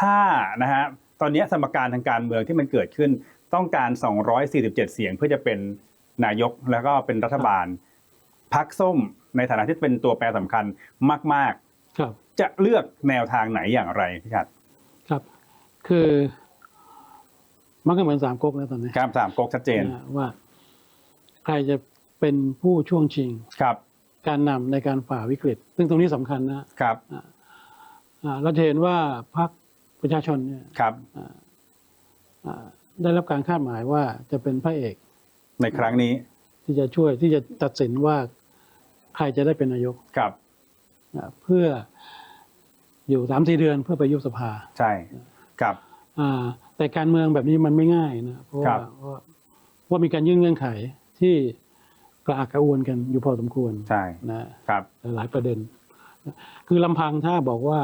ถ้านะฮะตอนนี้สมการทางการเมืองที่มันเกิดขึ้นต้องการ 247 เสียงเพื่อจะเป็นนายกแล้วก็เป็นรัฐบาลพักส้มในฐานะที่เป็นตัวแปรสำคัญมากครับๆจะเลือกแนวทางไหนอย่างไรพี่ชัดครับ คือมันก็เหมือนสามก๊กนะตอนนี้ครับสามก๊กชัดเจนนะว่า ใครจะเป็นผู้ช่วงชิงครับ การนำในการฝ่าวิกฤต ซึ่งตรงนี้สำคัญนะครับอ่าเราจะเห็นว่าพรรค ประชาชนเนี่ยครับอ่าได้รับการคาดหมายว่าจะเป็นพระเอกในครั้งนี้ ที่จะช่วยที่จะตัดสินว่าใครจะได้เป็นนายกครับอ่าเพื่ออยู่สามสี่เดือนเพื่อไปยุบสภา ใช่ครับอ่าแต่การเมืองแบบนี้มันไม่ง่ายนะเพราะครัว่าบเพราะว่าว่ามีการยื่นเงื่อนไขที่กระอักกระอ่วนกันอยู่พอสมควรใช่นะครับหลายประเด็น คือลำพังถ้าบอกว่า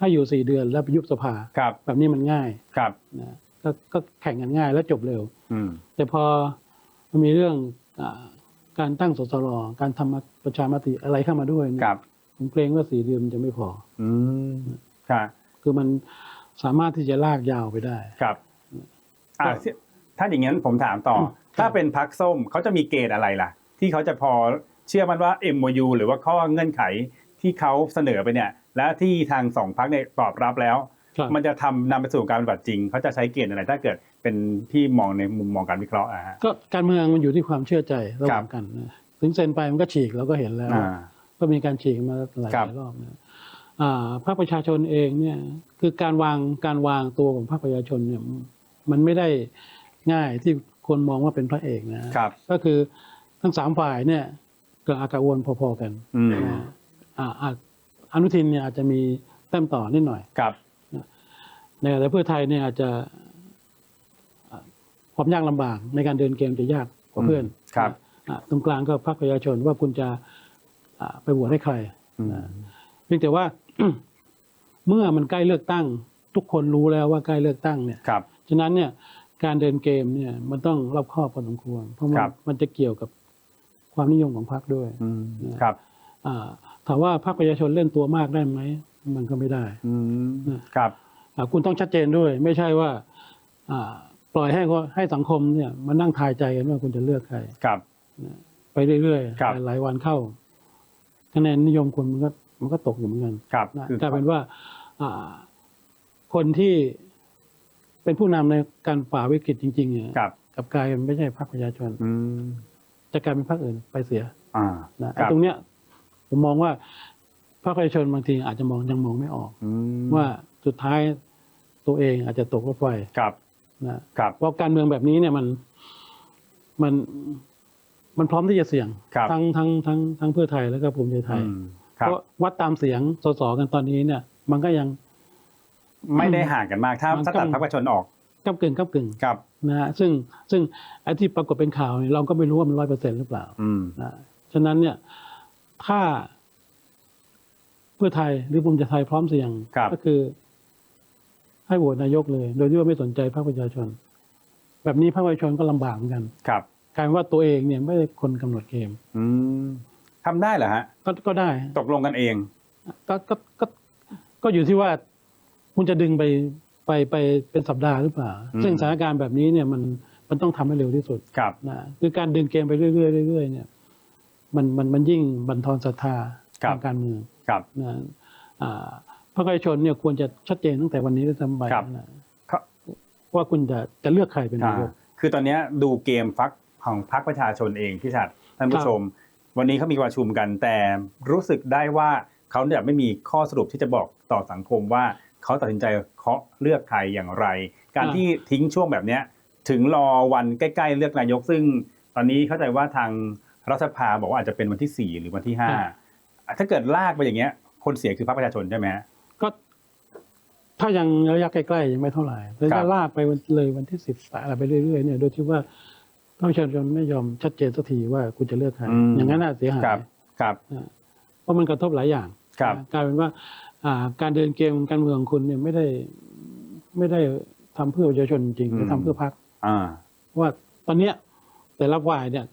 ให้อยู่สี่เดือนแล้วไปยุบสภาครับแบบนี้มันง่ายครับนะก็ก็แข่งกันง่ายแล้วจบเร็วอืมแต่พอมันมีเรื่องอาการตั้งสสรการทำประชามติอะไรเข้ามาด้วยเนี่ยครับผมเกรงว่าสี่เดือนมันจะไม่พอ อืมครับคือมันสามารถที่จะลากยาวไปได้ครับอ่าถ้าอย่างนั้นผมถามต่อ ถ้าเป็นพักส้มเขาจะมีเกณฑ์อะไรล่ะ ที่เขาจะพอเชื่อมันว่า MOU หรือว่าข้อเงื่อนไขที่เขาเสนอไปเนี่ย และที่ทางสองพักเนี่ยตอบรับแล้วครับมันจะทำนำไปสู่การปฏิบัติจริงเขาจะใช้เกณฑ์อะไรถ้าเกิดเป็นพี่มองในมุมมองการวิเคราะห์อะฮะก็การเมืองมันอยู่ที่ความเชื่อใจระหครัว่าบงกันนะถึงเซ็นไปมันก็ฉีกเราก็เห็นแล้วอ่าก็มีการฉีกมาหลายครับรอบนะอ่าภาคประชาชนเองเนี่ยคือการวางการวางตัวของภาคประชาชนเนี่ยมันไม่ได้ง่ายที่คนมองว่าเป็นพระเอกนะครับก็คือทั้งสามฝ่ายเนี่ยก็อากาอวนพอๆกันอืมนะอ่าอ่า อนุทินเนี่ยอาจจะมีแต้มต่อนิดหน่อยครับในแต่เพื่อไทยเนี่ยอาจจะอ่าความยากลำบากในการเดินเกมจะยากกว่าเพื่อนครับอ่าตรงกลางก็พรรคประชาชนว่าคุณจะอ่าไปโหวตให้ใครอืมนะเพียงแต่ว่าเมื่อมันใกล้เลือกตั้ง ทุกคนรู้แล้วว่าใกล้เลือกตั้งเนี่ยครับฉะนั้นเนี่ยการเดินเกมเนี่ยมันต้องรอบคอบพอสมควรเพราะมัคนรับมันจะเกี่ยวกับความนิยมของพรรคด้วยอืมครับอ่าถามว่าพรรคประชาชนเล่นตัวมากได้ไหมมันก็ไม่ได้อืมครับอ่าคุณต้องชัดเจนด้วย ไม่ใช่ว่าอ่าปล่อยให้เขาให้สังคมเนี่ยมานั่งทายใจกันว่าคุณจะเลือกใครครับไปเรื่อยครับๆหลายๆวันเข้าคะแนนนิยมคุณมันก็มันก็ตกอยู่เหมือนกันครับนะคือกลายเป็นว่าอ่าคนที่เป็นผู้นำในการฝ่าวิกฤตจริงๆเนี่ยครับกลับกลายเป็นไม่ใช่พรรคประชาชนอืมจะกลายเป็นพรรคอื่นไปเสียอ่านะครัไอ้บตรงเนี้ย ผมมองว่าพรรคประชาชนบางทีอาจจะมองยังมองไม่ออกอืมว่าสุดท้ายตัวเองอาจจะตกรถไฟครับนะครับเพราะการเมืองแบบนี้เนี่ยมันมันมันพร้อมที่จะเสี่ยงครับทั้งทั้งทั้งทั้งเพื่อไทยแล้วก็ภูมิใจไทยอืมครับเพราะวัดตามเสียงสสกันตอนนี้เนี่ย มันก็ยัง ไม่ได้ห่างกันมากถ้ามันถ้าก็ตัดพรรคประชาชนออกก้ากึ่งก้ากึ่งครับนะฮะซึ่งซึ่งไอ้ที่ปรากฏเป็นข่าวเนี่ยเราก็ไม่รู้ว่ามันร้อยเปอร์เซ็นต์หรือเปล่าอืมนะฉะนั้นเนี่ย ถ้าเพื่อไทยหรือภูมิใจไทยพร้อมเสี่ยงครับก็คือ ให้โหวตนายกเลย โดยที่ว่าไม่สนใจภาคประชาชน แบบนี้ภาคประชาชนก็ลำบากเหมือนกันครับกลายเป็นว่าตัวเองเนี่ยไม่ได้คนกำหนดเกม อืมทำได้เหรอฮะ ก็ก็ได้ ตกลงกันเอง ก็ก็ก็ก็อยู่ที่ว่าคุณจะดึงไปไปไปเป็นสัปดาห์หรือเปล่าอืมซึ่งสถานการณ์แบบนี้เนี่ยมันมันต้องทำให้เร็วที่สุดครับนะคือการดึงเกมไปเรื่อยๆเรื่อยๆเนี่ย มันมันมันยิ่งบั่นทอนศรัทธาครับทางการเมืองครับนะอ่าพรรคประชาชนเนี่ยควรจะชัดเจนตั้งแต่วันนี้ด้วยซ้ำไปครับนะครับว่าคุณจะจะเลือกใครเป็นนายกอ่าคือตอนเนี้ยดูเกมฟักของพรรคประชาชนเองพี่ชัดท่านผู้ชม วันนี้เขามีประชุมกันแต่รู้สึกได้ว่าเขาเนี่ยไม่มีข้อสรุปที่จะบอกต่อสังคมว่าเขาตัดสินใจเคาะเลือกใครอย่างไร การอ่าที่ทิ้งช่วงแบบเนี้ยถึงรอวันใกล้ ๆ เลือกนายกซึ่ง ตอนนี้เข้าใจว่าทาง รัฐสภาบอกว่าอาจจะเป็นวันที่4หรือวันที่ห้าถ้าเกิดลากไปอย่างเงี้ย คนเสียคือพรรคประชาชนใช่ไหมฮะก็ ถ้ายังระยะใกล้ๆยังไม่เท่าไหร่แต่ครัถ้าบลากไปวันเลยวันที่สิบอะไรไปเรื่อยๆเนี่ยโดยที่ว่าพรรคประชาชนไม่ยอมชัดเจนสักทีว่าคุณจะเลือกใครอย่างนั้นน่ะเสียหายครับครับเพราะมันกระทบหลายอย่างครับนะกลายเป็นว่าอ่าการเดินเกมการเมืองของคุณเนี่ยไม่ได้ไม่ได้ทำเพื่อประชาชนจริงอืมแต่ทำเพื่อพรรคอ่าว่าตอนเนี้ยแต่ละฝ่ายเนี่ย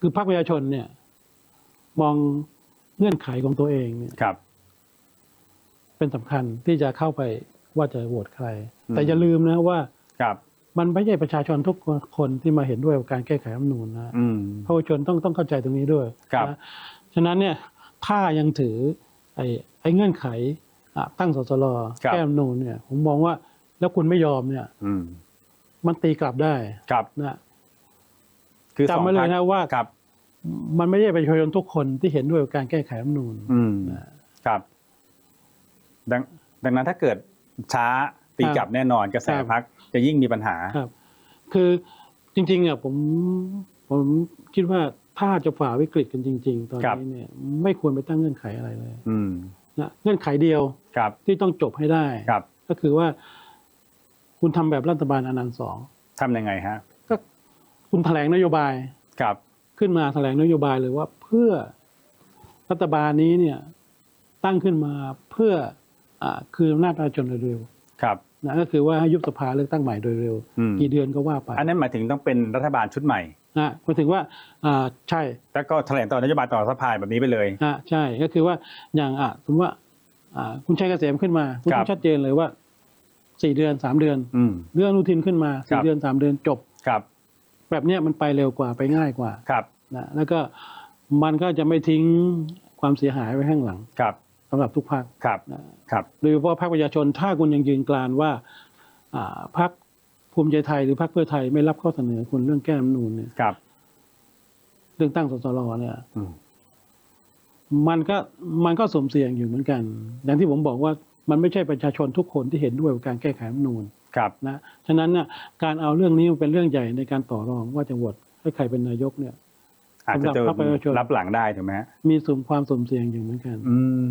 คือพรรคประชาชนเนี่ย มองเงื่อนไขของตัวเองเนี่ยครับ เป็นสำคัญที่จะเข้าไปว่าจะโหวตใครอืมแต่อย่าลืมนะว่าครับ มันไม่ใช่ประชาชนทุกคนที่มาเห็นด้วยกับการแก้ไขรัฐธรรมนูญนะอืมพระประชาชนต้องต้องเข้าใจตรงนี้ด้วยครับนะฉะนั้นเนี่ยถ้ายังถือ ไอ้ไอ้เงื่อนไขอะตั้งสสรครับแก้รัฐธรรมนูญเนี่ย ผมมองว่าแล้วคุณไม่ยอมเนี่ยอืมมันตีกลับได้ครับนะ คือสองจำไว้เลพรยรคนะว่าครับ มันไม่ใช่ประชาชนทุกคนที่เห็นด้วยกับการแก้ไขรัฐธรรมนูญอืมนะครับ ดังดังนั้นถ้าเกิดช้าตีกลับแน่นอนกระแสครับพักจะยิ่งมีปัญหาครับ คือจริงๆอะผมผมคิดว่าถ้าจะฝ่าวิกฤตกันจริง ๆ ตอนครับนี้เนี่ย ไม่ควรไปตั้งเงื่อนไขอะไรเลยอืมนะเงื่อนไขเดียวครับที่ต้องจบให้ได้ครับก็คือว่า คุณทำแบบรัฐบาลอนันต์สองทำยังไงฮะก็ คุณแถลงนโยบายครับ ขึ้นมาแถลงนโยบายเลยว่าเพื่อรัฐบาลนี้เนี่ยตั้งขึ้นมาเพื่ออ่าคืออำนาจประชาชนโดยเร็วครับนะก็คือว่าให้ยุบสภาเลือกตั้งใหม่โดยเร็วอืมกี่เดือนก็ว่าไป อันนั้นหมายถึงต้องเป็นรัฐบาลชุดใหม่นะหมายถึงว่าอ่าใช่ แล้วก็แถลงต่อนโยบายต่อสภาแบบนี้ไปเลยอ่าใช่ก็คือว่าอย่างอะสมมติว่าอ่าคุณชัยเกษมขึ้นมาคุณครัต้บองชัดเจนเลยว่าสี่เดือนสามเดือนอืมเรื่องอนุทินขึ้นมาครัสี่บเดือนสามเดือนจบครับ แบบเนี้ยมันไปเร็วกว่าไปง่ายกว่าครับนะแล้วก็มันก็จะไม่ทิ้งความเสียหายไว้ข้างหลังครับสำหรับทุกพรรคครับนะครับโดยเฉพาะพรรคประชาชนถ้าคุณยังยืนกรานว่าอ่าพรรคภูมิใจไทยหรือพรรคเพื่อไทยไม่รับข้อเสนอคุณเรื่องแก้รัฐธรรมนูญเนี่ยครับ เรื่องตั้งสสรเนี่ยอืมมันก็มันก็สมเสี่ยงอยู่เหมือนกัน อย่างที่ผมบอกว่ามันไม่ใช่ประชาชนทุกคนที่เห็นด้วยกับการแก้ไขรัฐธรรมนูญ ครับนะฉะนั้นน่ะการเอาเรื่องนี้มาเป็นเรื่องใหญ่ในการต่อรองว่าจะโหวตให้ใครเป็นนายกเนี่ยอาจจะเจอสำหรับพรรคประชาชนรับหลังได้ถูกไหมฮะมีสุ่มความสมเสี่ยงอยู่เหมือนกัน อืม